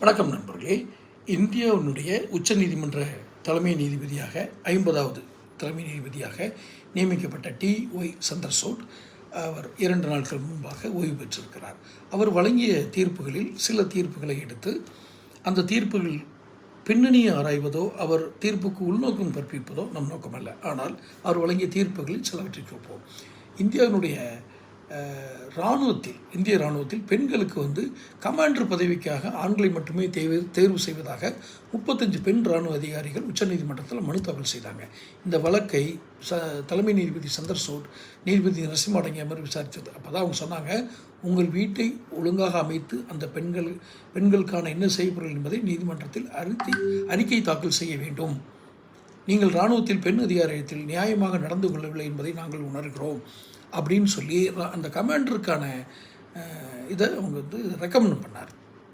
வணக்கம் நண்பர்களே. இந்தியாவினுடைய உச்சநீதிமன்ற தலைமை நீதிபதியாக ஐம்பதாவது தலைமை நீதிபதியாக நியமிக்கப்பட்ட டி. ஒய். சந்திரசூட் அவர் இரண்டு நாட்கள் முன்பாக ஓய்வு பெற்றிருக்கிறார். அவர் வழங்கிய தீர்ப்புகளில் சில தீர்ப்புகளை எடுத்து அந்த தீர்ப்புகள் பின்னணியை ஆராய்வதோ அவர் தீர்ப்புக்கு உள்நோக்கம் கற்பிப்பதோ நம் நோக்கமல்ல. ஆனால் அவர் வழங்கிய தீர்ப்புகளில் சிலவற்றை கேட்போம். இந்தியாவினுடைய இராணுவத்தில் இந்திய இராணுவத்தில் பெண்களுக்கு வந்து கமாண்டர் பதவிக்காக ஆண்களை மட்டுமே தேர்வு தேர்வு செய்வதாக முப்பத்தஞ்சு பெண் இராணுவ அதிகாரிகள் உச்சநீதிமன்றத்தில் மனு தாக்கல் செய்தாங்க. இந்த வழக்கை ச தலைமை நீதிபதி சந்தர்சோட் நீதிபதி நரசிம்ம அடங்கிய மாதிரி விசாரித்தது. அப்போ தான் அவங்க சொன்னாங்க உங்கள் வீட்டை ஒழுங்காக அமைத்து அந்த பெண்கள் பெண்களுக்கான என்ன செய்யப்படுகிறது என்பதை நீதிமன்றத்தில் அறிக்கை அறிக்கை தாக்கல் செய்ய வேண்டும். நீங்கள் இராணுவத்தில் பெண் அதிகாரத்தில் நியாயமாக நடந்து கொள்ளவில்லை என்பதை நாங்கள் உணர்கிறோம் அப்படின்னு சொல்லி அந்த கமாண்டருக்கான இதை அவங்க வந்து ரெக்கமெண்ட் பண்ணார்.